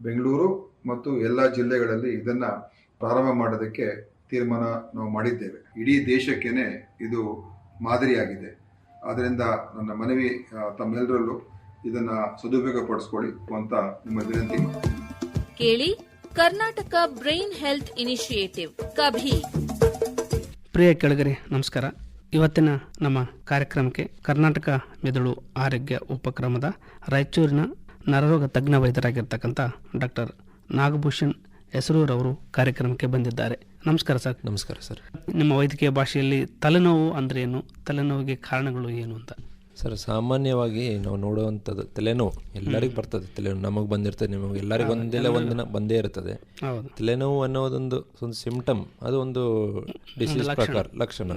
ಬೆಂಗಳೂರು ಮತ್ತು ಎಲ್ಲ ಜಿಲ್ಲೆಗಳಲ್ಲಿ ಇದನ್ನ ಪ್ರಾರಂಭ ಮಾಡೋದಕ್ಕೆ ತೀರ್ಮಾನ ನಾವು ಮಾಡಿದ್ದೇವೆ. ಇಡೀ ದೇಶಕ್ಕೇನೆ ಇದು ಮಾದರಿಯಾಗಿದೆ. ಆದ್ದರಿಂದ ನನ್ನ ಮನವಿ ತಮ್ಮೆಲ್ಲರಲ್ಲೂ ಇದನ್ನ ಸದುಪಯೋಗ ಪಡಿಸ್ಕೊಳ್ಳಿ ಅಂತ ನಿಮ್ಮ ವಿನಂತಿ. ಕೇಳಿ Karnataka brain health initiative Kabhi. ಪ್ರಿಯ ಕೆಳಗರೆ ನಮಸ್ಕಾರ. ಇವತ್ತಿನ ನಮ್ಮ ಕಾರ್ಯಕ್ರಮಕ್ಕೆ ಕರ್ನಾಟಕ ಮೆದುಳು ಆರೋಗ್ಯ ಉಪಕ್ರಮದ ರಾಯಚೂರಿನ ನರರೋಗ ತಜ್ಞ ವೈದ್ಯರಾಗಿರ್ತಕ್ಕಂಥ ಡಾಕ್ಟರ್ ನಾಗಭೂಷಣ್ ಹೆಸರೂರವರು ಕಾರ್ಯಕ್ರಮಕ್ಕೆ ಬಂದಿದ್ದಾರೆ. ನಮಸ್ಕಾರ ಸರ್. ನಮಸ್ಕಾರ ಸರ್. ನಿಮ್ಮ ವೈದ್ಯಕೀಯ ಭಾಷೆಯಲ್ಲಿ ತಲೆನೋವು ಅಂದ್ರೆ ಏನು? ತಲೆನೋವಿಗೆ ಕಾರಣಗಳು ಏನು ಅಂತ? ಸರ್ ಸಾಮಾನ್ಯವಾಗಿ ನಾವು ನೋಡುವಂಥದ್ದು ತಲೆನೋವು ಎಲ್ಲರಿಗೂ ಬರ್ತದೆ. ತಲೆನೋವು ನಮಗೆ ಬಂದಿರ್ತದೆ ನಿಮಗೆ ಎಲ್ಲರಿಗೂ ಒಂದಿಲ್ಲ ಒಂದಿನ ಬಂದೇ ಇರ್ತದೆ. ತಲೆನೋವು ಅನ್ನೋದೊಂದು ಒಂದು ಸಿಂಪ್ಟಮ್ ಅದು ಒಂದು ಡಿಸೀಸ್ ಪ್ರಕಾರ ಲಕ್ಷಣ.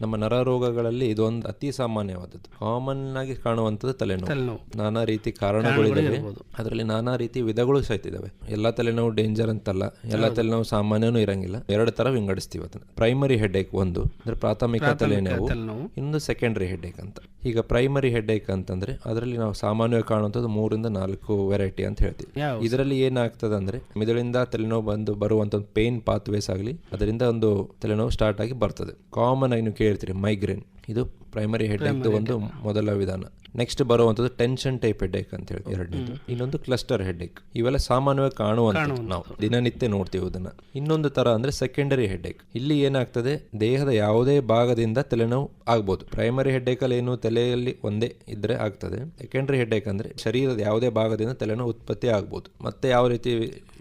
ನಮ್ಮ ನರ ರೋಗಗಳಲ್ಲಿ ಇದೊಂದು ಅತಿ ಸಾಮಾನ್ಯವಾದದ್ದು. ಕಾಮನ್ ಆಗಿ ಕಾಣುವಂಥದ್ದು ತಲೆನೋವು. ನಾನಾ ರೀತಿ ಕಾರಣಗಳಿದ್ದಾವೆ. ಅದರಲ್ಲಿ ನಾನಾ ರೀತಿ ವಿಧಗಳು ಸಹಿತ ಇದಾವೆ ಎಲ್ಲ ತಲೆನೋವು ಡೇಂಜರ್ ಅಂತಲ್ಲ ಎಲ್ಲ ತಲೆನೋವು ಸಾಮಾನ್ಯನೂ ಇರಂಗಿಲ್ಲ. ಎರಡು ತರ ವಿಂಗಡಿಸ್ತೀವಿ ಅದನ್ನ. ಪ್ರೈಮರಿ ಹೆಡ್ಏಕ್ ಒಂದು ಅಂದ್ರೆ ಪ್ರಾಥಮಿಕ ತಲೆನೋವು. ಇನ್ನು ಇನ್ನೊಂದು ಸೆಕೆಂಡರಿ ಹೆಡ್ಏಕ್ ಅಂತ. ಈಗ ಪ್ರೈಮರಿ ಹೆಡ್ಏಕ್ ಅಂತಂದ್ರೆ ಅದರಲ್ಲಿ ನಾವು ಸಾಮಾನ್ಯವಾಗಿ ಕಾಣುವಂಥದ್ದು ಮೂರಿಂದ ನಾಲ್ಕು ವೆರೈಟಿ ಅಂತ ಹೇಳ್ತೀವಿ. ಇದರಲ್ಲಿ ಏನಾಗ್ತದೆ ಅಂದ್ರೆ ಮಿದುಳಿಂದ ತಲೆನೋವು ಬಂದು ಬರುವಂತ ಒಂದು ಪೇನ್ ಪಾತ್ವೇಸ್ ಆಗಲಿ ಅದರಿಂದ ಒಂದು ತಲೆನೋವು ಸ್ಟಾರ್ಟ್ ಆಗಿ ಬರ್ತದೆ. ಕಾಮನ್ ಆಗಿ ನೀವು ಕೇಳ್ತೀರಿ ಮೈಗ್ರೇನ್ ಇದು ಪ್ರೈಮರಿ ಹೆಡ್ಏಕ್ ಒಂದು ಮೊದಲ ವಿಧಾನ. ನೆಕ್ಸ್ಟ್ ಬರುವಂಥದ್ದು ಟೆನ್ಷನ್ ಟೈಪ್ ಹೆಡ್ಡೇಕ್ ಅಂತ ಹೇಳಿ ಎರಡನೇದು. ಇನ್ನೊಂದು ಕ್ಲಸ್ಟರ್ ಹೆಡ್ಡೇಕ್ ಇವೆಲ್ಲ ಸಾಮಾನ್ಯವಾಗಿ ಕಾಣುವಂಥದ್ದು ನಾವು. ದಿನನಿತ್ಯ ನೋಡ್ತೀವಿ ಅದನ್ನ ಇನ್ನೊಂದು ತರ ಅಂದ್ರೆ ಸೆಕೆಂಡರಿ ಹೆಡ್ಡೇಕ್ ಇಲ್ಲಿ ಏನಾಗ್ತದೆ? ದೇಹದ ಯಾವುದೇ ಭಾಗದಿಂದ ತಲೆನೋವು ಆಗ್ಬೋದು. ಪ್ರೈಮರಿ ಹೆಡ್ಡೇಕಲ್ಲಿ ಅಲ್ಲಿ ಏನು ತಲೆಯಲ್ಲಿ ಒಂದೇ ಇದ್ರೆ ಆಗ್ತದೆ. ಸೆಕೆಂಡರಿ ಹೆಡ್ಡೇಕ್ ಅಂದ್ರೆ ಶರೀರದ ಯಾವುದೇ ಭಾಗದಿಂದ ತಲೆನೋವು ಉತ್ಪತ್ತಿ ಆಗ್ಬೋದು. ಮತ್ತೆ ಯಾವ ರೀತಿ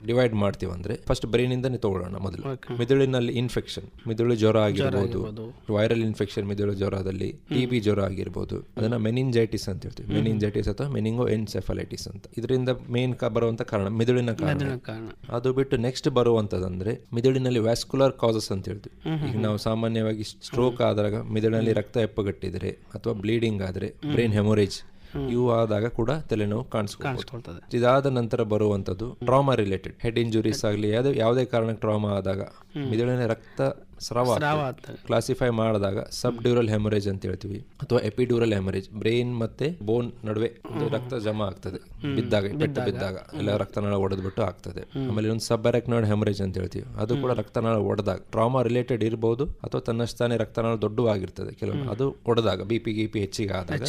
ಡಿವೈಡ್ ಮಾಡ್ತೀವಿ ಅಂದ್ರೆ ಫಸ್ಟ್ ಬ್ರೈನ್ ಇಂದಾನೆ ತಗೊಳ್ಳೋಣ ಮೊದಲು. ಮಿದುಳಿನಲ್ಲಿ ಇನ್ಫೆಕ್ಷನ್ ಮಿದುಳು ಜ್ವರ ಆಗಿರ್ಬೋದು ವೈರಲ್ ಇನ್ಫೆಕ್ಷನ್ ಮಿದುಳು ಜ್ವರದಲ್ಲಿ ಟಿ ಬಿ ಜ್ವರ ಆಗಿರ್ಬೋದು ಅದನ್ನ ಮೆನಿಂಜೈಟಿಸ್ ಅಂತ ಹೇಳ್ತೀವಿ. ಮೆನಿಂಜೈಟಿಸ್ ಅಥವಾ ಮೆನಿಂಗೋ ಎನ್ಸೆಫಲೈಟಿಸ್ ಅಂತ. ಇದರಿಂದ ಮೇನ್ ಬರುವಂತ ಕಾರಣ ಮಿದುಳಿನ ಕಾರಣ. ಕಾರಣ. ಅದು ಬಿಟ್ಟು ನೆಕ್ಸ್ಟ್ ಬರುವಂತದಂದ್ರೆ ಮಿದುಳಿನಲ್ಲಿ ವ್ಯಾಸ್ಕುಲರ್ ಕಾಸಸ್ ಅಂತ ಹೇಳ್ತೀವಿ. ಈಗ ನಾವು ಸಾಮಾನ್ಯವಾಗಿ ಸ್ಟ್ರೋಕ್ ಆದಾಗ ಮಿದುಳಿನಲ್ಲಿ ರಕ್ತ ಎಪ್ಪಗಟ್ಟಿದ್ರೆ ಅಥವಾ ಬ್ಲೀಡಿಂಗ್ ಆದ್ರೆ ಬ್ರೈನ್ ಹೆಮೊರೇಜ್ ಇವು ಆದಾಗ ಕೂಡ ತಲೆನೋವು ಕಾಣಿಸ್ಕೊಳ್ತದೆ. ಇದಾದ ನಂತರ ಬರುವಂತದ್ದು ಟ್ರಾಮಾ ರಿಲೇಟೆಡ್. ಹೆಡ್ ಇಂಜುರೀಸ್ ಆಗಲಿ ಯಾವುದೇ ಕಾರಣಕ್ಕೆ ಟ್ರಾಮಾ ಆದಾಗ ಮಿದುಳಿನ ರಕ್ತ ಸ್ರಾವ. ಕ್ಲಾಸಿಫೈ ಮಾಡಿದಾಗ ಸಬ್ ಡ್ಯೂರಲ್ ಹೆಮರೇಜ್ ಅಂತ ಹೇಳ್ತೀವಿ. ಅಥವಾ ಎಪಿಡ್ಯೂರಲ್ ಹೆಮರೇಜ್ ಬ್ರೈನ್ ಮತ್ತೆ ಬೋನ್ ನಡುವೆ ರಕ್ತ ಜಮಾ ಆಗ್ತದೆ. ಬಿದ್ದಾಗ ಪೆಟ್ಟು ಬಿದ್ದಾಗ. ಎಲ್ಲ ರಕ್ತನಾಳ ಒಡೆದ್ಬಿಟ್ಟು ಆಗ್ತದೆ. ಆಮೇಲೆ ಒಂದು ಸಬ್ ಅರೆಕ್ನಾಯ್ಡ್ ಹೆಮರೇಜ್ ಅಂತ ಹೇಳ್ತೀವಿ. ಅದು ಕೂಡ ರಕ್ತನಾಳ ಒಡೆದಾಗ. ಟ್ರಾಮಾ ರಿಲೇಟೆಡ್ ಇರಬಹುದು ಅಥವಾ ತನ್ನಷ್ಟಾನೆ ರಕ್ತನಾಳ ದೊಡ್ಡವಾಗಿರ್ತದೆ ಕೆಲವೊಮ್ಮೆ. ಅದು ಒಡೆದಾಗ ಬಿ ಪಿ ಗಿಪಿ ಹೆಚ್ಚಿಗೆ ಆದಾಗ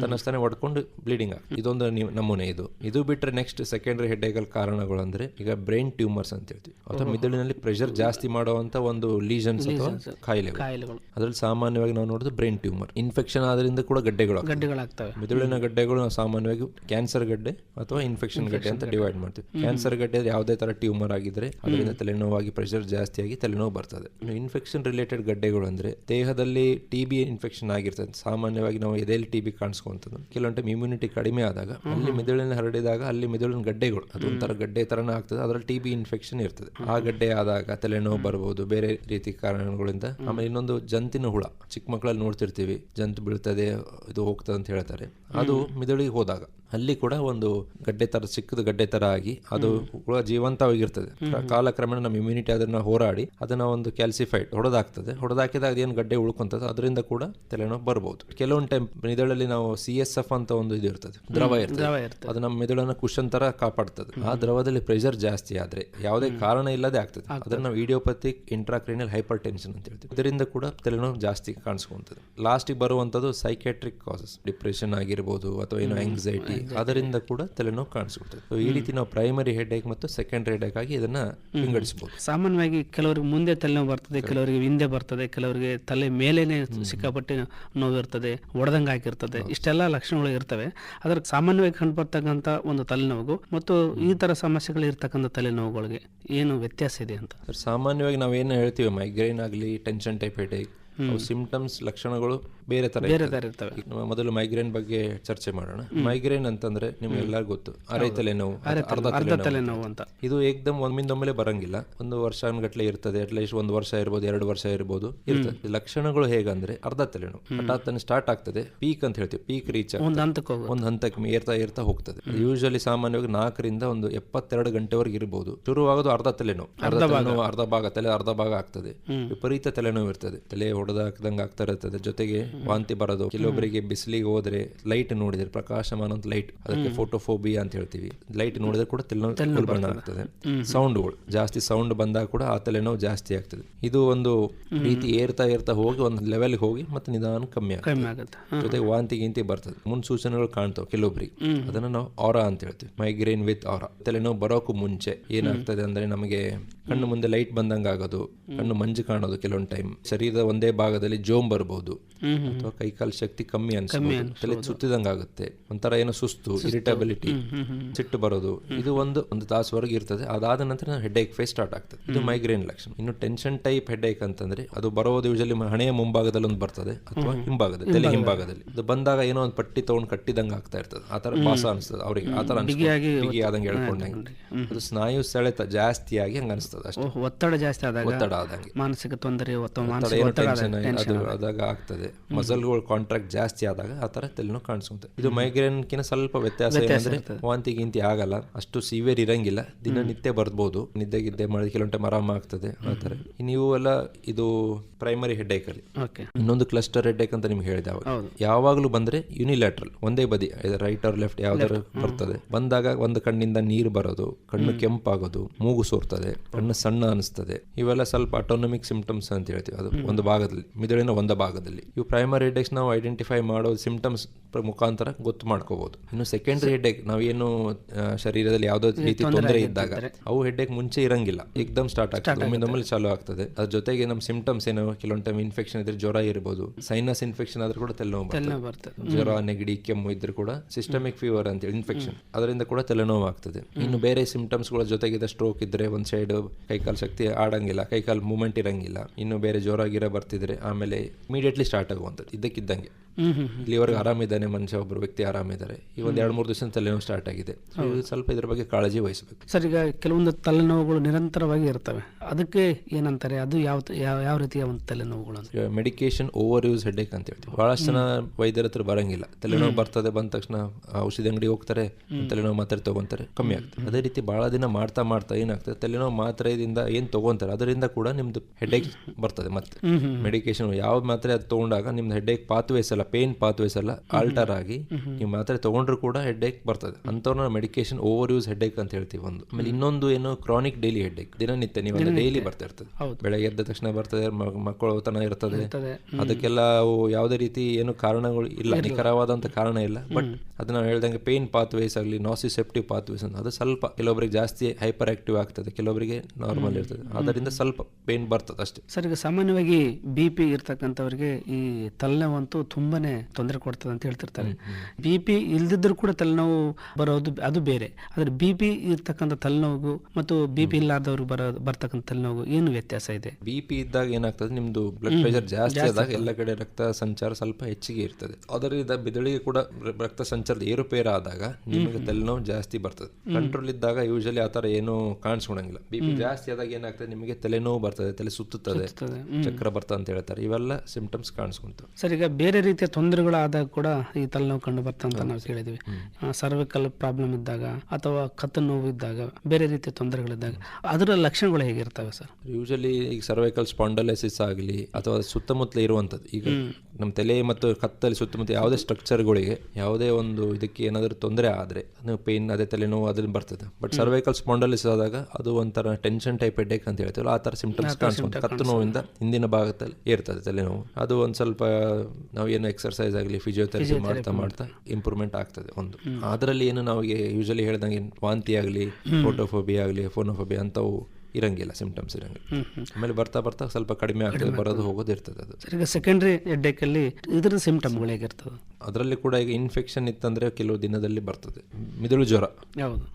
ತನ್ನಷ್ಟಾನೆ ಒಡ್ಕೊಂಡು ಬ್ಲೀಡಿಂಗ್ ಆಗ್ತದೆ. ಇದೊಂದು ನಮೂನೆ ಇದು. ಇದು ಬಿಟ್ರೆ ನೆಕ್ಸ್ಟ್ ಸೆಕೆಂಡರಿ ಹೆಡ್ಡೆಗಳ ಕಾರಣಗಳು ಅಂದ್ರೆ ಈಗ ಬ್ರೈನ್ ಟ್ಯೂಮರ್ಸ್ ಅಂತ ಹೇಳ್ತೀವಿ. ಅಥವಾ ಮಿದುಳಿನಲ್ಲಿ ಪ್ರೆಷರ್ ಜಾಸ್ತಿ ಮಾಡುವಂತ ಒಂದು ಲೀಷನ್ಸ್ ಅಥವಾ ಕಾಯಿಲೆಗಳು. ಕಾಯಿಲೆಗಳು. ಅದ್ರಲ್ಲಿ ಸಾಮಾನ್ಯವಾಗಿ ನಾವು ನೋಡೋದು ಬ್ರೈನ್ ಟ್ಯೂಮರ್. ಇನ್ಫೆಕ್ಷನ್ ಆದ್ರಿಂದ ಕೂಡ ಗಡ್ಡೆಗಳು. ಗಡ್ಡೆಗಳಾಗ್ತವೆ. ಮೆದುಳಿನ ಗಡ್ಡೆಗಳು ನಾವು ಸಾಮಾನ್ಯವಾಗಿ ಕ್ಯಾನ್ಸರ್ ಗಡ್ಡೆ ಅಥವಾ ಇನ್ಫೆಕ್ಷನ್ ಗಡ್ಡೆ ಅಂತ ಡಿವೈಡ್ ಮಾಡ್ತೀವಿ. ಕ್ಯಾನ್ಸರ್ ಗಡ್ಡೆ ಯಾವುದೇ ತರ ಟ್ಯೂಮರ್ ಆಗಿದ್ರೆ ಅದರಿಂದ ತಲೆನೋವಾಗಿ ಪ್ರೆಷರ್ ಜಾಸ್ತಿ ಆಗಿ ತಲೆನೋವು ಬರ್ತದೆ. ಇನ್ಫೆಕ್ಷನ್ ರಿಲೇಟೆಡ್ ಗಡ್ಡೆಗಳು ಅಂದ್ರೆ ದೇಹದಲ್ಲಿ ಟಿ ಬಿ ಇನ್ಫೆಕ್ಷನ್ ಆಗಿರ್ತದೆ. ಸಾಮಾನ್ಯವಾಗಿ ನಾವು ಎದೆಯಲ್ಲಿ ಟಿ ಬಿ ಕಾಣಿಸ್ಕೊಂತದ್ದು. ಕೆಲವೊಂದು ಟೈಮ್ ಇಮ್ಯುನಿಟಿ ಕಡಿಮೆ ಆದಾಗ ಅಲ್ಲಿ ಮೆದುಳಿನ ಹರಡಿದಾಗ ಅಲ್ಲಿ ಮೆದುಳಿನ ಗಡ್ಡೆಗಳು ಅದೊಂಥರ ಗಡ್ಡೆ ತರನ ಆಗ್ತದೆ. ಅದರಲ್ಲಿ ಟಿ ಬಿ ಇನ್ಫೆಕ್ಷನ್ ಇರ್ತದೆ. ಆ ಗಡ್ಡೆ ಆದಾಗ ತಲೆನೋವು ಬರಬಹುದು ಬೇರೆ ರೀತಿ ಕಾರಣಗಳಿಂದ. ಆಮೇಲೆ ಇನ್ನೊಂದು ಜಂತಿನ ಹುಳ. ಚಿಕ್ಕ ಮಕ್ಕಳಲ್ಲಿ ನೋಡ್ತಿರ್ತೀವಿ. ಜಂತು ಬೀಳ್ತದೆ ಇದು ಹೋಗ್ತದೆ ಅಂತ ಹೇಳ್ತಾರೆ. ಅದು ಮಿದುಳಿಗೆ ಹೋದಾಗ. ಅಲ್ಲಿ ಕೂಡ ಒಂದು ಗಡ್ಡೆ ತರ ಚಿಕ್ಕದು ಗಡ್ಡೆ ತರ ಆಗಿ ಅದು ಕೂಡ ಜೀವಂತವಾಗಿರ್ತದೆ. ಕಾಲಕ್ರಮೇಣ ನಮ್ಮ ಇಮ್ಯುನಿಟಿ ಅದನ್ನ ಹೋರಾಡಿ ಅದನ್ನ ಒಂದು ಕ್ಯಾಲ್ಸಿಫೈಡ್ ಹೊಡೆದಾಗ್ತದೆ ಹೊಡೆದಾಕಿದಾಗ ಅದೇನು ಗಡ್ಡೆ ಉಳ್ಕೊಂತದ ಅದರಿಂದ ಕೂಡ ತಲೆನೋವು ಬರ್ಬೋದು. ಕೆಲವೊಂದು ಟೈಮ್ ಮೆದುಳಲ್ಲಿ ನಾವು ಸಿ ಎಸ್ ಎಫ್ ಅಂತ ಒಂದು ಇದು ಇರ್ತದೆ. ದ್ರವ ಇರ್ತದೆ. ಅದು ನಮ್ಮ ಮೆದುಳನ್ನ ಕುಶನ್ ತರ ಕಾಪಾಡ್ತದೆ. ಆ ದ್ರವದಲ್ಲಿ ಪ್ರೆಷರ್ ಜಾಸ್ತಿ ಆದ್ರೆ ಯಾವುದೇ ಕಾರಣ ಇಲ್ಲದೆ ಆಗ್ತದೆ. ಅದನ್ನ ನಾವು ಇಡಿಯೋಪತಿಕ್ ಇಂಟ್ರಾಕ್ರಿನಿಯಲ್ ಹೈಪರ್ ಟೆನ್ಷನ್ ಅಂತ ಹೇಳ್ತೀವಿ. ಇದರಿಂದ ಕೂಡ ತಲೆನೋವು ಜಾಸ್ತಿ ಕಾಣಿಸ್ಕೊಂತದೆ. ಲಾಸ್ಟಿಗೆ ಬರುವಂತದ್ದು ಸೈಕ್ಯಾಟ್ರಿಕ್ ಕಾಸಸ್ ಡಿಪ್ರೆಷನ್ ಆಗಿರ್ಬೋದು ಅಥವಾ ಏನೋ ಆಂಗ್ಸೈಟಿ ಅದರಿಂದ ಕೂಡ ತಲೆನೋವು ಕಾಣಿಸ್ಬಿಡ್ತದೆ. ಈ ರೀತಿ ನಾವು ಪ್ರೈಮರಿ ಹೆಡ್ ಏಕ್ ಮತ್ತು ಸೆಕೆಂಡರಿ ಹೆಡ್ಏಕ್ ಆಗಿ ಇದನ್ನ ವಿಂಗಡಿಸಬಹುದು ಸಾಮಾನ್ಯವಾಗಿ ಕೆಲವರಿಗೆ ಮುಂದೆ ತಲೆನೋವು ಬರ್ತದೆ ಕೆಲವರಿಗೆ ಹಿಂದೆ ಬರ್ತದೆ ಕೆಲವರಿಗೆ ತಲೆ ಮೇಲೇನೆ ಸಿಕ್ಕಾಪಟ್ಟೆ ನೋವು ಇರ್ತದೆ ಒಡೆದಂಗೆ ಹಾಕಿರ್ತದೆ ಇಷ್ಟೆಲ್ಲ ಲಕ್ಷಣಗಳು ಇರ್ತವೆ. ಅದರ ಸಾಮಾನ್ಯವಾಗಿ ಕಂಡುಬರ್ತಕ್ಕಂಥ ಒಂದು ತಲೆನೋವು ಮತ್ತು ಈ ತರ ಸಮಸ್ಯೆಗಳು ಇರ್ತಕ್ಕಂಥ ತಲೆನೋವುಗಳಿಗೆ ಏನು ವ್ಯತ್ಯಾಸ ಇದೆ ಅಂತ? ಸಾಮಾನ್ಯವಾಗಿ ಸಾಮಾನ್ಯವಾಗಿ ನಾವೇನು ಹೇಳ್ತೀವಿ ಮೈಗ್ರೇನ್ ಆಗಲಿ ಟೆನ್ಷನ್ ಟೈಪ್ ಹೆಡ್ ಸಿಂಪ್ಟಮ್ಸ್ ಲಕ್ಷಣಗಳು ಬೇರೆ ತರ ಬೇರೆ ತರ ಥರ ಇರ್ತವೆ ಮೊದಲು ಮೈಗ್ರೇನ್ ಬಗ್ಗೆ ಚರ್ಚೆ ಮಾಡೋಣ. ಮೈಗ್ರೇನ್ ಅಂತಂದ್ರೆ ನಿಮ್ಗೆಲ್ಲರಿಗೂ ಗೊತ್ತು. ಅರೆ ತಲೆನೋವು ಅರ್ಧ ಅರ್ಧ ತಲೆನೋವು ಅಂತ. ಇದು ಏಕ್ದಮ್ ಒಮ್ಮಿಂದೊಮ್ಮೆಲೆ ಬರಂಗಿಲ್ಲ. ಒಂದು ವರ್ಷಾನುಗಟ್ಲೆ ಇರ್ತದೆ ಅಟ್ಲೀಸ್ಟ್ ಒಂದು ವರ್ಷ ಇರ್ಬೋದು ಎರಡು ವರ್ಷ ಇರ್ಬೋದು ಇರ್ತದೆ. ಲಕ್ಷಣಗಳು ಹೇಗಂದ್ರೆ ಅರ್ಧ ತಲೆನೋವು ಹಠಾತ್ ಸ್ಟಾರ್ಟ್ ಆಗ್ತದೆ. ಪೀಕ್ ಅಂತ ಹೇಳ್ತೀವಿ. ಪೀಕ್ ರೀಚ್ ಒಂದು ಹಂತಕ್ಕೆ ಒಂದು ಹಂತಕ್ಕೆ ಏರ್ತಾ ಏರ್ತಾ ಹೋಗ್ತದೆ. ಯೂಶಲಿ ಸಾಮಾನ್ಯವಾಗಿ ನಾಲ್ಕರಿಂದ ಒಂದು ಎಪ್ಪತ್ತೆರಡು ಗಂಟೆವರೆಗೆ ಇರಬಹುದು ಶುರುವಾಗೋದು ಅರ್ಧ ತಲೆನೋವು ಅರ್ಧ ತಲೆನೋವು ಅರ್ಧ ಭಾಗ. ತಲೆ ಅರ್ಧ ಭಾಗ ಆಗ್ತದೆ. ವಿಪರೀತ ತಲೆನೋವು ಇರ್ತದೆ. ತಲೆ ಹೊಡೆದಾಕ್ದಂಗೆ ಆಗ್ತಾ ಇರ್ತದೆ. ಜೊತೆಗೆ ವಾಂತಿ ಬರೋದು. ಕೆಲವೊಬ್ಬರಿಗೆ ಬಿಸಿಲಿಗೆ ಹೋದ್ರೆ ಲೈಟ್ ನೋಡಿದ್ರೆ ಪ್ರಕಾಶಮಾನ ಅಂತ ಲೈಟ್ ಅದಕ್ಕೆ ಫೋಟೋಫೋಬಿಯಾ ಅಂತ ಹೇಳ್ತೀವಿ. ಲೈಟ್ ನೋಡಿದ್ರೆ ಕೂಡ ತಲೆನೋವು ಆಗ್ತದೆ ಸೌಂಡ್ಗಳು ಜಾಸ್ತಿ ಸೌಂಡ್ ಬಂದಾಗ ಕೂಡ ಆ ತಲೆನೋವು ಜಾಸ್ತಿ ಆಗ್ತದೆ. ಇದು ಒಂದು ರೀತಿ ಏರ್ತಾ ಏರ್ತಾ ಹೋಗಿ ಒಂದು ಲೆವೆಲ್ ಹೋಗಿ ಮತ್ತೆ ನಿಧಾನ ಕಮ್ಮಿ ಆಗುತ್ತೆ. ಜೊತೆಗೆ ವಾಂತಿ ಗಿಂತಿ ಬರ್ತದೆ. ಮುನ್ಸೂಚನೆಗಳು ಕಾಣ್ತಾವೆ ಕೆಲವೊಬ್ಬರಿಗೆ ಅದನ್ನ ನಾವು ಆರ ಅಂತ ಹೇಳ್ತೀವಿ. ಮೈಗ್ರೇನ್ ವಿತ್ ಆರ ತಲೆನೋವು ಬರೋಕ್ಕೂ ಮುಂಚೆ ಏನಾಗ್ತದೆ ಅಂದ್ರೆ ನಮಗೆ ಕಣ್ಣು ಮುಂದೆ ಲೈಟ್ ಬಂದಂಗ ಆಗೋದು ಕಣ್ಣು ಮಂಜು ಕಾಣೋದು ಕೆಲವೊಂದು ಟೈಮ್ ಶರೀರದ ಒಂದೇ ಭಾಗದಲ್ಲಿ ಜೋಮ್ ಬರ್ಬೋದು. ಅಥವಾ ಕೈಕಾಲು ಶಕ್ತಿ ಕಮ್ಮಿ ಅನ್ಸುತ್ತೆ ತಲೆ ಸುತ್ತಿದಂಗ ಆಗುತ್ತೆ ಒಂಥರ ಏನೋ ಸುಸ್ತು ಇರಿಟಬಿಲಿಟಿ ಸಿಟ್ಟು ಬರೋದು. ಇದು ಒಂದು ಒಂದು ತಾಸುವರೆಗೆ ಇರ್ತದೆ. ಅದಾದ ನಂತರ ಹೆಡ್ ಏಕ್ ಫೇಸ್ ಸ್ಟಾರ್ಟ್ ಆಗ್ತದೆ. ಇದು ಮೈಗ್ರೇನ್ ಲಕ್ಷಣ. ಇನ್ನು ಟೆನ್ಷನ್ ಟೈಪ್ ಹೆಡ್ ಏಕ್ ಅಂತಂದ್ರೆ ಅದು ಬರೋದು ಯೂಶಲಿ ಹಣೆಯ ಮುಂಭಾಗದಲ್ಲಿ ಒಂದು ಬರ್ತದೆ ಅಥವಾ ಹಿಂಭಾಗದಲ್ಲಿ ತಲೆ ಹಿಂಭಾಗದಲ್ಲಿ. ಇದು ಬಂದಾಗ ಏನೋ ಒಂದು ಪಟ್ಟಿ ತಗೊಂಡು ಕಟ್ಟಿದಂಗ ಆಗ್ತಾ ಇರ್ತದೆ. ಆ ತರ ಭಾಸ ಅನಿಸ್ತದೆ ಅವ್ರಿಗೆ. ಆ ತರ ಬಿಗಿ ಆದಂಗೆ ಹೇಳ್ಕೊಂಡಂಗೆ ಅದು ಸ್ನಾಯು ಸೆಳೆತ ಜಾಸ್ತಿಯಾಗಿ ಹಂಗ ಅನಿಸ್ತದೆ ಅಷ್ಟೇ. ಒತ್ತಡ ಜಾಸ್ತಿ ಆದಾಗ ಒತ್ತಡ ಆದಂಗೆ. ಮಾನಸಿಕ ತೊಂದರೆ ಆದಾಗ ಆಗ್ತದೆ. ಮಸಲ್ಗಳು ಕಾಂಟ್ರಾಕ್ಟ್ ಜಾಸ್ತಿ ಆದಾಗ ಆ ತರ ತಲೆನೋವು ಕಾಣಿಸುತ್ತೆ ಇದು ಮೈಗ್ರೇನ್ ಕಿಂತ ಸ್ವಲ್ಪ ವ್ಯತ್ಯಾಸ ಏನಂದ್ರೆ ವಾಂತಿ ಗಿಂತಿ ಆಗಲ್ಲ ಅಷ್ಟು ಸಿವಿಯರ್ ಇರಂಗಿಲ್ಲ. ದಿನನಿತ್ಯ ಬರ್ಬೋದು ನಿದ್ದೆ ಗಿದ್ದೆ ಮಳೆ ಕೆಲವೊಂದು ಟೈಮ್ ಆರಾಮ ಆಗ್ತದೆ ಆ ತರ ನೀವು ಎಲ್ಲ ಇದು ಪ್ರೈಮರಿ ಹೆಡ್ ಏಕ್ ಅಲ್ಲಿ ಇನ್ನೊಂದು ಕ್ಲಸ್ಟರ್ ಹೆಡ್ ಏಕ್ ಅಂತ ನಿಮ್ಗೆ ಹೇಳಿದೆ ಅವಾಗ ಯಾವಾಗಲೂ ಬಂದ್ರೆ ಯುನಿಲ್ಯಾಟ್ರಲ್ ಒಂದೇ ಬದಿ ರೈಟ್ ಆರ್ ಲೆಫ್ಟ್ ಯಾವ್ದಾದ್ರು ಬರ್ತದೆ. ಬಂದಾಗ ಒಂದು ಕಣ್ಣಿಂದ ನೀರು ಬರೋದು ಕಣ್ಣು ಕೆಂಪಾಗೋದು ಮೂಗು ಸೋರ್ತದೆ ಕಣ್ಣು ಸಣ್ಣ ಅನಿಸ್ತದೆ. ಇವೆಲ್ಲ ಸ್ವಲ್ಪ ಅಟೋನಮಿಕ್ ಸಿಂಪ್ಟಮ್ಸ್ ಅಂತ ಹೇಳ್ತೀವಿ ಅದು ಒಂದು ಭಾಗದಲ್ಲಿ ಮಿದುಳಿನ ಒಂದು ಭಾಗದಲ್ಲಿ. ಇವು ಪ್ರೈಮರಿ ಹೆಡ್ಏಕ್ಸ್ ನಾವು ಐಡೆಂಟಿಫೈ ಮಾಡೋ ಸಿಂಪ್ಟಮ್ಸ್ ಮುಖಾಂತರ ಗೊತ್ತು ಮಾಡ್ಕೋಬಹುದು ಇನ್ನು ಸೆಕೆಂಡರಿ ಹೆಡ್ಡೆಕ್ ನಾವೇನು ಶರೀರದಲ್ಲಿ ಯಾವುದೋ ರೀತಿ ತೊಂದರೆ ಇದ್ದಾಗ ಅವು ಹೆಡ್ಡೆಕ್ ಮುಂಚೆ ಇರಂಗಿಲ್ಲ. ಏಕ್ದಮ್ ಸ್ಟಾರ್ಟ್ ಆಗ್ತದೆ. ಒಮ್ಮೆ ಚಾಲೂ ಆಗ್ತದೆ. ಅದ್ರ ಜೊತೆಗೆ ನಮ್ಮ ಸಿಂಪ್ಟಮ್ಸ್ ಏನೋ ಕೆಲವೊಂದ್ ಟೈಮ್ ಇನ್ಫೆಕ್ಷನ್ ಇದ್ರೆ ಜ್ವರ ಇರಬಹುದು ಸೈನಸ್ ಇನ್ಫೆಕ್ಷನ್ ಆದ್ರೂ ಕೂಡ ತಲೆನೋವು ಬರ್ತದೆ. ಜ್ವರ ನೆಗಡಿ ಕೆಮ್ಮು ಇದ್ರೂ ಕೂಡ ಸಿಸ್ಟಮಿಕ್ ಫೀವರ್ ಅಂತ ಇನ್ಫೆಕ್ಷನ್ ಅದರಿಂದ ಕೂಡ ತಲೆನೋವು ಆಗ್ತದೆ. ಇನ್ನು ಬೇರೆ ಸಿಂಪ್ಟಮ್ಸ್ಗಳ ಜೊತೆಗೆ ಸ್ಟ್ರೋಕ್ ಇದ್ರೆ ಒಂದ್ ಸೈಡ್ ಕೈಕಾಲು ಶಕ್ತಿ ಆಡಂಗಿಲ್ಲ. ಕೈಕಾಲು ಮೂವ್ಮೆಂಟ್ ಇರಂಗಿಲ್ಲ. ಇನ್ನು ಬೇರೆ ಜ್ವರ ಗಿರ ಬರ್ತಿದ್ರೆ ಆಮೇಲೆ ಇಮಿಡಿಯೇಟ್ಲಿ ಸ್ಟಾರ್ಟ್ ಆಗುವಂಥದ್ದು. ಇದ್ದಕ್ಕಿದ್ದಂಗೆ. ಇಲ್ಲಿವರೆಗೆ ಆರಾಮಿದ್ದಾನೆ ಮನುಷ್ಯ ಒಬ್ಬರು ವ್ಯಕ್ತಿ ಆರಾಮಿದ್ದಾರೆ ಈ ಒಂದು ಎರಡು ಮೂರು ದಿವಸ ತಲೆನೋವು ಸ್ಟಾರ್ಟ್ ಆಗಿದೆ. ಸ್ವಲ್ಪ ಇದ್ರ ಬಗ್ಗೆ ಕಾಳಜಿ ವಹಿಸಬೇಕು. ಸರ್ ಈಗ ಕೆಲವೊಂದು ತಲೆನೋವುಗಳು ನಿರಂತರವಾಗಿ ಇರ್ತವೆ. ಅದಕ್ಕೆ ಏನಂತಾರೆ? ಅದು ಯಾವ ಯಾವ ರೀತಿಯ ಒಂದು ತಲೆನೋವುಗಳು ಅಂತ? ಮೆಡಿಕೇಶನ್ ಓವರ್ ಯೂಸ್ ಹೆಡ್ಡೇಕ್ ಅಂತ ಹೇಳ್ತೀವಿ. ಬಹಳಷ್ಟು ಜನ ವೈದ್ಯರ ಹತ್ರ ಬರಂಗಿಲ್ಲ. ತಲೆನೋವು ಬರ್ತದೆ ಬಂದ ತಕ್ಷಣ ಔಷಧಿ ಅಂಗಡಿ ಹೋಗ್ತಾರೆ ತಲೆನೋವು ಮಾತ್ರೆ ತಗೊಂತಾರೆ ಕಮ್ಮಿ ಆಗ್ತದೆ. ಅದೇ ರೀತಿ ಬಹಳ ದಿನ ಮಾಡ್ತಾ ಮಾಡ್ತಾ ಏನಾಗ್ತದೆ? ತಲೆನೋವು ಮಾತ್ರೆಯಿಂದ ಏನು ತಗೊಂತಾರೆ? ಅದರಿಂದ ಕೂಡ ನಿಮ್ದು ಹೆಡ್ಡೇಕ್ ಬರ್ತದೆ ಮತ್ತೆ. ಮೆಡಿಕೇಶನ್ ಯಾವ ಮಾತ್ರೆ ಅದು ತಗೊಂಡಾಗ ನಿಮ್ದು ಹೆಡ್ಡೇಕ್ ಪಾತ್ವೇಸ್ ಎಲ್ಲ ಪೇನ್ ಪಾತ್ವೇಸ್ ಎಲ್ಲ ಆಲ್ಟರ್ ಆಗಿ ನೀವು ಮಾತ್ರೆ ತಗೊಂಡ್ರು ಕೂಡ ಹೆಡ್ಏಕ್ ಬರ್ತದೆ. ಅಂತವ್ರನ್ನ ಮೆಡಿಕೇಶನ್ ಓವರ್ ಯೂಸ್ ಹೆಡ್ಏಕ್ ಅಂತ ಹೇಳ್ತೀವಿ ಒಂದು. ಆಮೇಲೆ ಇನ್ನೊಂದು ಏನು ಕ್ರಾನಿಕ್ ಡೈಲಿ ಹೆಡ್ಏಕ್ ದಿನನಿತ್ಯ ನೀವು ಡೈಲಿ ಬರ್ತಾ ಇರ್ತದೆ. ಬೆಳಗ್ಗೆ ಎದ್ದ ತಕ್ಷಣ ಬರ್ತದೆ ಮಕ್ಕಳ ಮಕ್ಕಳು ಇರ್ತದೆ. ಅದಕ್ಕೆಲ್ಲ ಯಾವುದೇ ರೀತಿ ಏನು ಕಾರಣಗಳು ಇಲ್ಲ. ನಿಖರವಾದಂತ ಕಾರಣ ಇಲ್ಲ. ಬಟ್ ಅದು ನಾವು ಹೇಳ್ದಂಗೆ ಪೇನ್ ಪಾತ್ವೇಸ್ ಆಗಲಿ ನಾಸಿಸೆಪ್ಟಿವ್ ಪಾತ್ವೇಸ್ ಅಂತ ಅದು ಸ್ವಲ್ಪ ಕೆಲವೊಬ್ಬರಿಗೆ ಜಾಸ್ತಿ ಹೈಪರ್ ಆಕ್ಟಿವ್ ಆಗ್ತದೆ ಕೆಲವೊಬ್ಬರಿಗೆ ನಾರ್ಮಲ್ ಇರ್ತದೆ. ಅದರಿಂದ ಸ್ವಲ್ಪ ಪೇನ್ ಬರ್ತದೆ ಅಷ್ಟೇ. ಸರ್ ಈಗ ಸಾಮಾನ್ಯವಾಗಿ ಬಿ ಪಿ ಇರ್ತಕ್ಕಂಥವ್ರಿಗೆ ಈ ತಲೆನೋವಂತೂ ತುಂಬಾನೇ ತೊಂದರೆ ಕೊಡ್ತದೆ ಅಂತ ಹೇಳ್ತಿರ್ತಾರೆ. ಬಿ ಪಿ ಇಲ್ದಿದ್ರು ಕೂಡ ತಲೆನೋವು ಬರೋದು ಅದು ಬೇರೆ. ಆದ್ರೆ ಬಿ ಪಿ ಇರ್ತಕ್ಕಂಥ ತಲೆನೋವು ಮತ್ತು ಬಿ ಪಿ ಇಲ್ಲಾದವ್ರು ಬರೋ ಬರ್ತಕ್ಕಂಥ ತಲೆನೋವು ಏನು ವ್ಯತ್ಯಾಸ ಇದೆ? ಬಿ ಪಿ ಇದ್ದಾಗ ಏನಾಗ್ತದೆ? ನಿಮ್ದು ಬ್ಲಡ್ ಪ್ರೆಷರ್ ಜಾಸ್ತಿ ಆದಾಗ ಎಲ್ಲ ಕಡೆ ರಕ್ತ ಸಂಚಾರ ಸ್ವಲ್ಪ ಹೆಚ್ಚಿಗೆ ಇರ್ತದೆ. ಅದರಿಂದ ಬಿದಳಿಗೆ ಕೂಡ ರಕ್ತ ಸಂಚಾರದ ಏರುಪೇರು ಆದಾಗ ನಿಮಗೆ ತಲೆನೋವು ಜಾಸ್ತಿ ಬರ್ತದೆ. ಕಂಟ್ರೋಲ್ ಇದ್ದಾಗ ಯೂಶಲಿ ಆತರ ತರ ಏನು ಕಾಣಿಸ್ಕೊಳಂಗಿಲ್ಲ ಬಿ ಪಿ ಜಾಸ್ತಿ ಆದಾಗ ಏನಾಗ್ತದೆ? ನಿಮಗೆ ತಲೆನೋವು ಬರ್ತದೆ ತಲೆ ಸುತ್ತುತ್ತದೆ. ಚಕ್ರ ಬರ್ತದೆ ಅಂತ ಹೇಳ್ತಾರೆ. ಇವೆಲ್ಲ ಸಿಂಪ್ಟಮ್ಸ್ ಕಾಣಿಸ್ಕೊಂತ ಸರ್ ಈಗ ಬೇರೆ ರೀತಿಯ ತೊಂದರೆಗಳಾದಾಗ ಕೂಡ ಈ ತಲೆನೋವು ಕಂಡು ಬರ್ತಂತ ನಾವು ಹೇಳಿದ್ವಿ ಸರ್ವಿಕಲ್ ಪ್ರಾಬ್ಲಮ್ ಇದ್ದಾಗ ಅಥವಾ ಕತ್ತು ನೋವು ಇದ್ದಾಗ ಬೇರೆ ರೀತಿಯ ತೊಂದರೆಗಳಿದ್ದಾಗ ಅದರ ಲಕ್ಷಣಗಳು ಹೇಗಿರ್ತವೆ ಸರ್? ಯೂಶಲಿ ಈಗ ಸರ್ವೈಕಲ್ ಸ್ಪಾಂಡಲೈಸಿಸ್ ಆಗಲಿ ಅಥವಾ ಸುತ್ತಮುತ್ತಲ ಇರುವಂಥದ್ದು ಈಗ ನಮ್ಮ ತಲೆ ಮತ್ತು ಕತ್ತಲ್ಲಿ ಸುತ್ತಮುತ್ತ ಯಾವುದೇ ಸ್ಟ್ರಕ್ಚರ್ಗಳಿಗೆ ಯಾವುದೇ ಒಂದು ಇದಕ್ಕೆ ಏನಾದರೂ ತೊಂದರೆ ಆದರೆ ಪೇನ್ ಅದೇ ತಲೆನೋವು ಅದ್ರಲ್ಲಿ ಬರ್ತದೆ. ಬಟ್ ಸರ್ವೈಕಲ್ ಸ್ಪಾಂಡಲೈಸಿಸ್ ಆದಾಗ ಅದು ಒಂಥರ ಟೆನ್ಷನ್ ಟೈಪ್ ಹೆಡ್ಡೇಕ್ ಅಂತ ಹೇಳ್ತೀವಲ್ಲ ಆ ಥರ ಸಿಂಪ್ಟಮ್ಸ್ ಕತ್ತು ನೋವಿಂದ ಹಿಂದಿನ ಭಾಗದಲ್ಲಿ ಏರ್ತದೆ ತಲೆನೋವು. ಅದು ಒಂದು ಸ್ವಲ್ಪ ನಾವು ಏನು ಇನ್ನು ಎಕ್ಸರ್ಸೈಸ್ ಆಗಲಿ ಫಿಸಿಯೋಥೆರಪಿ ಮಾಡ್ತಾ ಮಾಡ್ತಾ ಇಂಪ್ರೂವ್ಮೆಂಟ್ ಆಗ್ತದೆ ಒಂದು. ಅದರಲ್ಲಿ ಏನು ನಮಗೆ ಯೂಶಲಿ ಹೇಳ್ದಂಗೆ ವಾಂತಿ ಆಗಲಿ ಫೋಟೋಫೋಬಿಯಾ ಆಗಲಿ ಫೋನೋಫೋಬಿಯಾ ಅಂತವು ಇರಂಗಿಲ್ಲ ಸಿಂಪ್ಟಮ್ಸ್ ಇರಂಗಿಲ್ಲ. ಆಮೇಲೆ ಬರ್ತಾ ಬರ್ತಾ ಸ್ವಲ್ಪ ಕಡಿಮೆ ಆಗ್ತದೆ ಬರೋದು ಹೋಗೋದು ಇರ್ತದೆ ಅದು. ಈಗ ಸೆಕೆಂಡ್ರಿ ಹೆಡ್ಡೇಕಲ್ಲಿ ಇದ್ರ ಸಿಂಪ್ಟಮ್ಗಳು ಹೇಗಿರ್ತವೆ? ಅದರಲ್ಲಿ ಕೂಡ ಈಗ ಇನ್ಫೆಕ್ಷನ್ ಇತ್ತಂದ್ರೆ ಕೆಲವು ದಿನದಲ್ಲಿ ಬರ್ತದೆ. ಮಿದುಳು ಜ್ವರ.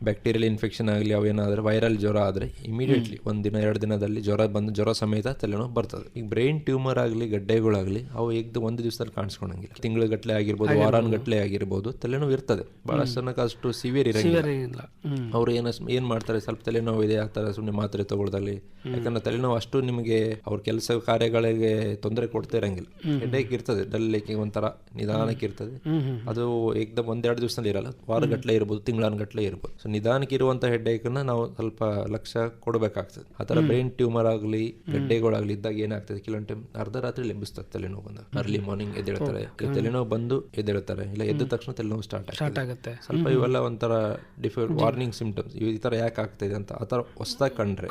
ಬ್ಯಾಕ್ಟೀರಿಯಲ್ ಇನ್ಫೆಕ್ಷನ್ ಆಗಲಿ ಅವೇನಾದ್ರೆ ವೈರಲ್ ಜ್ವರ ಆದರೆ ಇಮಿಡಿಯೇಟ್ಲಿ ಒಂದು ದಿನ ಎರಡು ದಿನದಲ್ಲಿ ಜ್ವರ ಬಂದು ಜ್ವರ ಸಮೇತ ತಲೆನೋವು ಬರ್ತದೆ. ಈಗ ಬ್ರೈನ್ ಟ್ಯೂಮರ್ ಆಗಲಿ ಗಡ್ಡೆಗಳಾಗಲಿ ಅವು ಈಗ ಒಂದು ದಿವಸದಲ್ಲಿ ಕಾಣಿಸ್ಕೊಳಂಗಿಲ್ಲ. ತಿಂಗಳುಗಟ್ಟಲೆ ಆಗಿರ್ಬೋದು ವಾರಾನ್ಗಟ್ಲೆ ಆಗಿರ್ಬೋದು ತಲೆನೋವು ಇರ್ತದೆ. ಬಹಳಷ್ಟು ಜನಕ್ಕೆ ಅಷ್ಟು ಸಿವಿಯರ್ ಇರಂಗಿಲ್ಲ. ಇಲ್ಲ. ಅವ್ರು ಏನ ಏನ್ ಮಾಡ್ತಾರೆ? ಸ್ವಲ್ಪ ತಲೆನೋವು ಇದೆ ಆ ಥರ ಸುಮ್ಮನೆ ಮಾತ್ರೆ ತಗೊಳ್ದಲ್ಲಿ. ಯಾಕಂದ್ರೆ ತಲೆನೋವು ಅಷ್ಟು ನಿಮಗೆ ಅವ್ರ ಕೆಲಸ ಕಾರ್ಯಗಳಿಗೆ ತೊಂದರೆ ಕೊಡ್ತಾ ಇರಂಗಿಲ್ಲ. ಹೆಡ್ಡೇಕ್ ಇರ್ತದೆ ಡಲ್ ಡಲ್ಲೇಕಿಗೆ ಒಂಥರ ನಿಧಾನಕ್ಕೆ ಇರ್ತದೆ. ಅದು ಏಕದಮ್ ಒಂದೆರಡು ದಿವಸದಲ್ಲಿ ಇರಲ್ಲ ವಾರ ಗಟ್ಟಲೆ ಇರ್ಬೋದು ತಿಂಗಳಾನ್ಗಟ್ಲೆ ಇರ್ಬೋದು. ಸೊ ನಿಧಾನಕ್ಕೆ ಇರುವಂಥ ಹೆಡ್ಡೇಕನ್ನ ನಾವು ಸ್ವಲ್ಪ ಲಕ್ಷ್ಯ ಕೊಡಬೇಕಾಗ್ತದೆ. ಆ ಥರ ಬ್ರೈನ್ ಟ್ಯೂಮರ್ ಆಗಲಿ ಗಡ್ಡೆಗಳಾಗಲಿ ಇದ್ದಾಗ ಏನಾಗ್ತದೆ ಕೆಲವೊಂದು ಟೈಮ್ ಅರ್ಧ ರಾತ್ರಿ ಲೆಬ್ಬಿಸ್ತದೆ ತಲೆನೋವು ಬಂದಾಗ. ಅರ್ಲಿ ಮಾರ್ನಿಂಗ್ ಎದ್ದೇಳ್ತಾರೆ. ತಲೆನೋವು ಬಂದು ಎದ್ದೇಳ್ತಾರೆ ಇಲ್ಲ ಎದ್ದ ತಕ್ಷಣ ತಲೆನೋವು ಸ್ಟಾರ್ಟ್ ಸ್ಟಾರ್ಟ್ ಆಗುತ್ತೆ. ಸ್ವಲ್ಪ ಇವೆಲ್ಲ ಒಂಥರ ಡಿಫರೆಂಟ್ ವಾರ್ನಿಂಗ್ ಸಿಂಪ್ಟಮ್ಸ್. ಈ ತರ ಯಾಕೆ ಆಗ್ತಿದೆ ಅಂತ ಆ ಥರ ಹೊಸದಾಗಿ ಕಂಡ್ರೆ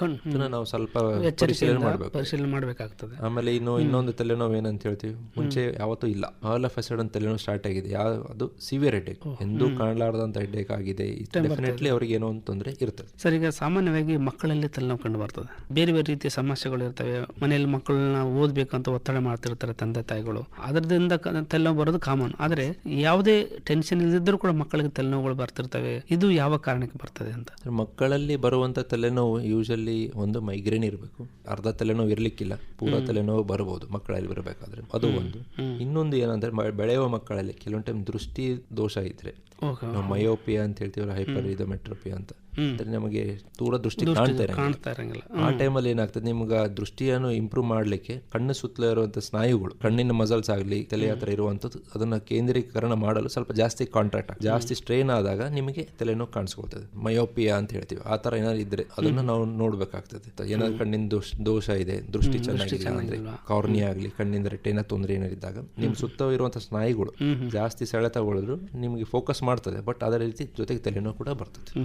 ನಾವು ಸ್ವಲ್ಪ ಪರಿಶೀಲನೆ ಮಾಡಬೇಕು. ಪರಿಶೀಲನೆ ಮಾಡಬೇಕಾಗ್ತದೆ. ಆಮೇಲೆ ಇನ್ನು ಇನ್ನೊಂದು ತಲೆನೋವು ಏನಂತ ಹೇಳ್ತೀವಿ ಮುಂಚೆ ಯಾವತ್ತೂ ಇಲ್ಲ. ಆಲ್ ಆಫ್ ಸಡನ್ ತಲೆನೋವು ಸ್ಟಾರ್ಟ್ ಆಗಿದೆ. ಯಾವ ಅದು ಸಿವಿಯರ್ ಹೆಡ್ಡೇಕ್ ಎಂದೂ ಕಾಣಲಾರದಂತ ಹೆಡ್ಡೇಕ್ ಆಗಿದೆ. ಡೆಫಿನೆಟ್ಲಿ ಅವ್ರಿಗೆ ಏನೋ ಒಂದು ತೊಂದರೆ ಇರ್ತದೆ. ಸರ್ ಈಗ ಸಾಮಾನ್ಯವಾಗಿ ಮಕ್ಕಳಲ್ಲಿ ತಲೆನೋವು ಕಂಡು ಬರ್ತದೆ. ಬೇರೆ ಬೇರೆ ರೀತಿಯ ಸಮಸ್ಯೆಗಳು ಇರ್ತವೆ. ಮನೆಯಲ್ಲಿ ಮಕ್ಕಳನ್ನ ಓದಬೇಕಂತ ಒತ್ತಡ ಮಾಡ್ತಿರ್ತಾರೆ ತಂದೆ ತಾಯಿಗಳು. ಅದರಿಂದ ತಲೆನೋವು ಬರೋದು ಕಾಮನ್ ಆದರೆ ಯಾವುದೇ ಟೆನ್ಷನ್ ಇಲ್ಲದಿದ್ದರೂ ಕೂಡ ಮಕ್ಕಳಿಗೆ ತಲೆನೋವುಗಳು ಬರ್ತಿರ್ತವೆ. ಇದು ಯಾವ ಕಾರಣಕ್ಕೆ ಬರ್ತದೆ ಅಂತ? ಮಕ್ಕಳಲ್ಲಿ ಬರುವಂತ ತಲೆನೋವು ಯೂಶಲಿ ಒಂದು ಮೈಗ್ರೇನ್ ಇರಬೇಕು. ಅರ್ಧ ತಲೆನೋವು ಇರಲಿಕ್ಕಿಲ್ಲ. ಪೂರ ತಲೆನೋವು ಬರಬಹುದು ಮಕ್ಕಳಲ್ಲಿ ಬರಬೇಕಾದ್ರೆ. ಅದು ಒಂದು. ಇನ್ನೊಂದು ಏನಂದ್ರೆ ಬೆಳೆಯುವ ಮಕ್ಕಳಲ್ಲಿ ಕೆಲವೊಂದು ಟೈಮ್ ದೃಷ್ಟಿ ದೋಷ ಇದ್ರೆ ನಾವು ಮಯೋಪಿಯಾ ಅಂತ ಹೇಳ್ತೀವಲ್ಲ ಹೈಪರ್ ಮೆಟ್ರೋಪಿಯಾ ಅಂತ. ಅಂದ್ರೆ ನಮಗೆ ದೂರ ದೃಷ್ಟಿ ಕಾಣ್ತಾ ಇರಂಗಿಲ್ಲ. ಆ ಟೈಮಲ್ಲಿ ಏನಾಗ್ತದೆ ನಿಮ್ಗೆ ದೃಷ್ಟಿಯನ್ನು ಇಂಪ್ರೂವ್ ಮಾಡ್ಲಿಕ್ಕೆ ಕಣ್ಣು ಸುತ್ತಲೂ ಇರುವಂತ ಸ್ನಾಯುಗಳು ಕಣ್ಣಿನ ಮಸಲ್ಸ್ ಆಗಲಿ ತಲೆ ಹತ್ರ ಇರುವಂತದ್ದು ಅದನ್ನ ಕೇಂದ್ರೀಕರಣ ಮಾಡಲು ಸ್ವಲ್ಪ ಜಾಸ್ತಿ ಕಾಂಟ್ರಾಕ್ಟ್ ಜಾಸ್ತಿ ಸ್ಟ್ರೈನ್ ಆದಾಗ ನಿಮಗೆ ತಲೆನೋವು ಕಾಣಿಸ್ಕೊಳ್ತದೆ. ಮಯೋಪಿಯಾ ಅಂತ ಹೇಳ್ತೀವಿ. ಆ ತರ ಏನಾದ್ರು ಇದ್ರೆ ಅದನ್ನ ನಾವು ನೋಡ್ಬೇಕಾಗ್ತದೆ. ಏನಾದ್ರು ಕಣ್ಣಿನ ದೋಷ ದೋಷ ಇದೆ ದೃಷ್ಟಿ ಚೆನ್ನಾಗಿಲ್ಲ ಅಂದ್ರೆ ಕಾರ್ನಿ ಆಗಲಿ ಕಣ್ಣಿಂದ ರೆಟ್ಟೆನ ತೊಂದರೆ ಏನಾರಿದ್ದಾಗ ಇದ್ದಾಗ ನಿಮ್ ಸುತ್ತ ಇರುವಂತ ಸ್ನಾಯುಗಳು ಜಾಸ್ತಿ ಸೆಳೆತಗೊಳಿದ್ರು ನಿಮಗೆ ಫೋಕಸ್ ಮಾಡ್ತದೆ ಬಟ್ ಅದೇ ರೀತಿ ಜೊತೆಗೆ ತಲೆನೋವು ಕೂಡ ಬರ್ತದೆ.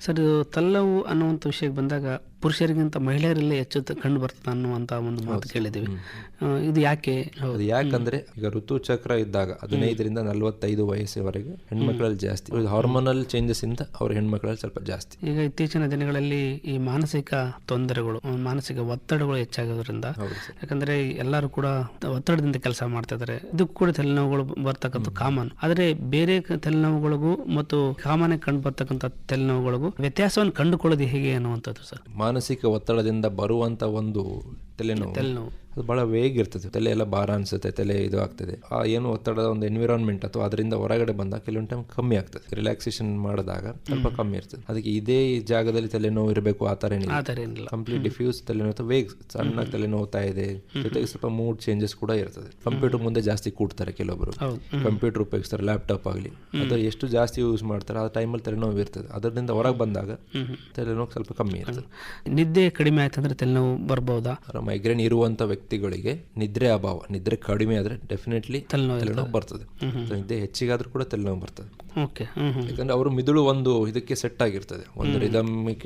ಸರ್ ಇದು ತಲ್ಲವು ಅನ್ನುವಂಥ ವಿಷಯಕ್ಕೆ ಬಂದಾಗ ಪುರುಷರಿಗಿಂತ ಮಹಿಳೆಯರಲ್ಲೇ ಹೆಚ್ಚು ಕಂಡು ಬರ್ತದೆ ಅನ್ನುವಂಥ ಒಂದು ಮಾತು ಕೇಳಿದ್ದೀವಿ. ಇದು ಯಾಕೆ? ಅದು ಯಾಕಂದರೆ ಈಗ ಋತುಚಕ್ರ ಇದ್ದಾಗ ಹದಿನೈದರಿಂದ ನಲವತ್ತೈದು ವಯಸ್ಸಿನವರೆಗೆ ಹೆಣ್ಮಕ್ಳಲ್ಲಿ ಜಾಸ್ತಿ. ಹಾರ್ಮೋನಲ್ ಚೇಂಜಸ್ ಇಂದ ಅವ್ರ ಹೆಣ್ಮಕ್ಳಲ್ಲಿ ಸ್ವಲ್ಪ ಜಾಸ್ತಿ. ಈಗ ಇತ್ತೀಚಿನ ದಿನಗಳಲ್ಲಿ ಈ ಮಾನಸಿಕ ತೊಂದರೆಗಳು ಮಾನಸಿಕ ಒತ್ತಡಗಳು ಹೆಚ್ಚಾಗೋದ್ರಿಂದ ಯಾಕಂದರೆ ಎಲ್ಲರೂ ಕೂಡ ಒತ್ತಡದಿಂದ ಕೆಲಸ ಮಾಡ್ತಾ ಇದ್ದಾರೆ. ಇದು ಕೂಡ ತಲೆನೋವುಗಳು ಬರ್ತಕ್ಕಂಥ ಕಾಮನ್. ಆದರೆ ಬೇರೆ ಕ- ತಲೆನೋವುಗಳಿಗೂ ಮತ್ತು ಕಾಮನ್ ಕಂಡು ಬರ್ತಕ್ಕಂಥ ತಲೆನೋವುಗಳಿಗೂ ವ್ಯತ್ಯಾಸವನ್ನು ಕಂಡುಕೊಳ್ಳೋದು ಹೇಗೆ ಅನ್ನುವಂಥದ್ದು ಸರ್? ಮಾನಸಿಕ ಒತ್ತಡದಿಂದ ಬರುವಂತ ಒಂದು ತಲೆನೋವು ತಲೆನೋವು ಅದು ಭಾಳ ವೇಗ ಇರ್ತದೆ. ತಲೆ ಎಲ್ಲ ಭಾರ ಅನ್ಸುತ್ತೆ ತಲೆ ಇದು ಆಗ್ತದೆ. ಆ ಏನು ಒತ್ತಡದ ಒಂದು ಎನ್ವಿರಾನ್ಮೆಂಟ್ ಅಥವಾ ಅದರಿಂದ ಹೊರಗಡೆ ಬಂದಾಗ ಕೆಲವೊಂದು ಟೈಮ್ ಕಮ್ಮಿ ಆಗ್ತದೆ. ರಿಲ್ಯಾಕ್ಸೇಷನ್ ಮಾಡಿದಾಗ ಸ್ವಲ್ಪ ಕಮ್ಮಿ ಇರ್ತದೆ. ಅದಕ್ಕೆ ಇದೇ ಜಾಗದಲ್ಲಿ ತಲೆನೋವು ಇರಬೇಕು ಆ ಥರ ಏನಿಲ್ಲ. ಕಂಪ್ಲೀಟ್ ಡಿಫ್ಯೂಸ್ ತಲೆನೋವು ವೇಗ ಸಣ್ಣ ತಲೆನೋವ್ತಾ ಇದೆ. ಜೊತೆಗೆ ಸ್ವಲ್ಪ ಮೂಡ್ ಚೇಂಜಸ್ ಕೂಡ ಇರ್ತದೆ. ಕಂಪ್ಯೂಟರ್ ಮುಂದೆ ಜಾಸ್ತಿ ಕೂಡ್ತಾರೆ ಕೆಲವೊಬ್ಬರು ಕಂಪ್ಯೂಟರ್ ಉಪಯೋಗಿಸ್ತಾರೆ ಲ್ಯಾಪ್ಟಾಪ್ ಆಗಲಿ. ಅದು ಎಷ್ಟು ಜಾಸ್ತಿ ಯೂಸ್ ಮಾಡ್ತಾರೆ ಆ ಟೈಮಲ್ಲಿ ತಲೆನೋವು ಇರ್ತದೆ. ಅದರಿಂದ ಹೊರಗೆ ಬಂದಾಗ ತಲೆನೋವು ಸ್ವಲ್ಪ ಕಮ್ಮಿ ಇರ್ತದೆ. ನಿದ್ದೆ ಕಡಿಮೆ ಆಯ್ತಂದ್ರೆ ತಲೆನೋವು ಬರ್ಬೋದಾ? ಮೈಗ್ರೇನ್ ಇರುವಂತ ವ್ಯಕ್ತಿಗಳಿಗೆ ನಿದ್ರೆ ಅಭಾವ ನಿದ್ರೆ ಕಡಿಮೆ ಆದ್ರೆ ಡೆಫಿನೆಟ್ಲಿ ತಲೆನೋವು ಬರ್ತದೆ. ಸೊ ನಿದ್ದೆ ಹೆಚ್ಚಿಗಾದ್ರೂ ಕೂಡ ತಲೆನೋವು ಬರ್ತದೆ. ಯಾಕಂದ್ರೆ ಅವರು ಮಿದುಳು ಒಂದು ಇದಕ್ಕೆ ಸೆಟ್ ಆಗಿರ್ತದೆ. ಒಂದು ರಿದಮಿಕ್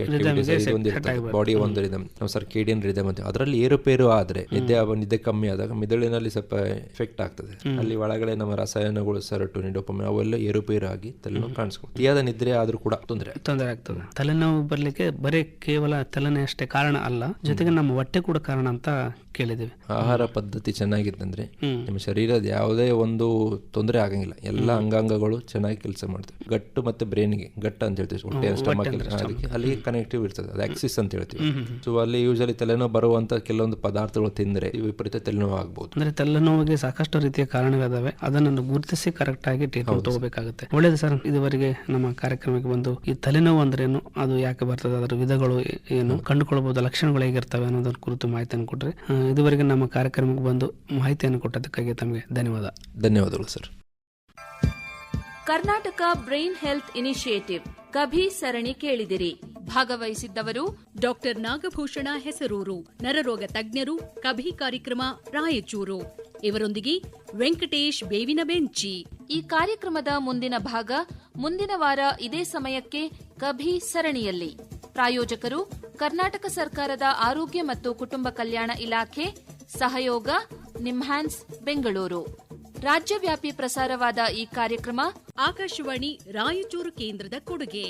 ಬಾಡಿ ಒಂದು ರಿದಮ್ ನಾವು ಸರ್ಕೇಡಿಯನ್ ರಿದಮ್ ಅಂತ. ಅದರಲ್ಲಿ ಏರುಪೇರು ಆದ್ರೆ ನಿದ್ದೆ ಅಭಾವ ನಿದ್ದೆ ಕಮ್ಮಿ ಆದಾಗ ಮಿದುಳಿನಲ್ಲಿ ಸ್ವಲ್ಪ ಎಫೆಕ್ಟ್ ಆಗ್ತದೆ. ಅಲ್ಲಿ ಒಳಗಡೆ ನಮ್ಮ ರಸಾಯನಗಳು ಸರಟು ನಿಡೋಪಮೆ ಅವೆಲ್ಲ ಏರುಪೇರು ಆಗಿ ತಲೆನೋವು ಕಾಣಿಸ್ಕೊಂಡು ಅತಿಯಾದ ನಿದ್ರೆ ಆದ್ರೂ ಕೂಡ ತೊಂದರೆ ತೊಂದರೆ ಆಗ್ತದೆ. ತಲೆನೋವು ಬರ್ಲಿಕ್ಕೆ ಬರೀ ಕೇವಲ ತಲೆನೇ ಅಷ್ಟೇ ಕಾರಣ ಅಲ್ಲ. ಜೊತೆಗೆ ನಮ್ಮ ಹೊಟ್ಟೆ ಕೂಡ ಕಾರಣ ಅಂತ ಕೇಳಿದ್ದೀವಿ. ಆಹಾರ ಪದ್ಧತಿ ಚೆನ್ನಾಗಿತ್ತಂದ್ರೆ ನಿಮ್ಮ ಶರೀರದ ಯಾವುದೇ ಒಂದು ತೊಂದರೆ ಆಗಂಗಿಲ್ಲ. ಎಲ್ಲ ಅಂಗಾಂಗಗಳು ಚೆನ್ನಾಗಿ ಕೆಲಸ ಮಾಡ್ತವೆ. ಗಟ್ಟು ಮತ್ತೆ ಬ್ರೈನ್ಗೆ ಗಟ್ಟ ಅಂತ ಹೇಳ್ತೀವಿ. ಹೊಟ್ಟೆ ಸ್ಟಮಕ್ ಅದಕ್ಕೆ ಅಲ್ಲಿಗೆ ಕನೆಕ್ಟಿವ್ ಇರ್ತದೆ. ಅದು ಆಕ್ಸಿಸ್ ಅಂತ ಹೇಳ್ತೀವಿ. ಸೊ ಅಲ್ಲಿ ಯೂಶಲಿ ತಲೆನೋವು ಬರುವಂತ ಕೆಲವೊಂದು ಪದಾರ್ಥಗಳು ತಿಂದ್ರೆ ವಿಪರೀತ ತಲೆನೋವು ಆಗ್ಬಹುದು ಅಂದ್ರೆ ತಲೆನೋವಿಗೆ ಸಾಕಷ್ಟು ರೀತಿಯ ಕಾರಣಗಳಿದಾವೆ. ಅದನ್ನು ಗುರುತಿಸಿ ಕರೆಕ್ಟ್ ಆಗಿ ಟ್ರೀಟ್ಮೆಂಟ್ ತಗೋಬೇಕಾಗುತ್ತೆ. ಒಳ್ಳೇದು ಸರ್ ಇದುವರೆಗೆ ನಮ್ಮ ಕಾರ್ಯಕ್ರಮಕ್ಕೆ ಬಂದು ಈ ತಲೆನೋವು ಅಂದ್ರೇನು? ಅದು ಯಾಕೆ ಬರ್ತದೆ? ಅದರ ವಿಧಗಳು ಏನು? ಕಂಡುಕೊಳ್ಳಬಹುದು ಲಕ್ಷಣಗಳು ಹೇಗಿರ್ತವೆ ಅನ್ನೋದನ್ನ ಕುರಿತು ಮಾಹಿತಿಯನ್ನು ಕೊಟ್ರೆ. ಇದುವರೆಗೆ ನಮ್ಮ ಕಾರ್ಯಕ್ರಮಕ್ಕೆ ಬಂದು ಮಾಹಿತಿಯನ್ನು ಕೊಟ್ಟದಕ್ಕಾಗಿ ತಮಗೆ ಧನ್ಯವಾದ. ಧನ್ಯವಾದಗಳು sir. Karnataka brain health initiative Kabhi ಸರಣಿ ಕೇಳಿದಿರಿ. ಭಾಗವಹಿಸಿದ್ದವರು ಡಾಕ್ಟರ್ ನಾಗಭೂಷಣ ಹೆಸರೂರು ನರರೋಗ ತಜ್ಞರು ಕಭಿ ಕಾರ್ಯಕ್ರಮ ರಾಯಚೂರು. ಇವರೊಂದಿಗೆ ವೆಂಕಟೇಶ್ ಬೇವಿನ ಬೆಂಚಿ. ಈ ಕಾರ್ಯಕ್ರಮದ ಮುಂದಿನ ಭಾಗ ಮುಂದಿನ ವಾರ ಇದೇ ಸಮಯಕ್ಕೆ ಕಭಿ ಸರಣಿಯಲ್ಲಿ. ಪ್ರಾಯೋಜಕರು ಕರ್ನಾಟಕ ಸರ್ಕಾರದ ಆರೋಗ್ಯ ಮತ್ತು ಕುಟುಂಬ ಕಲ್ಯಾಣ ಇಲಾಖೆ, ಸಹಯೋಗ, ನಿಮ್ಹಾನ್ಸ್, ಬೆಂಗಳೂರು. ರಾಜ್ಯವ್ಯಾಪಿ ಪ್ರಸಾರವಾದ ಈ ಕಾರ್ಯಕ್ರಮ ಆಕಾಶವಾಣಿ ರಾಯಚೂರು ಕೇಂದ್ರದ ಕೊಡುಗೆ.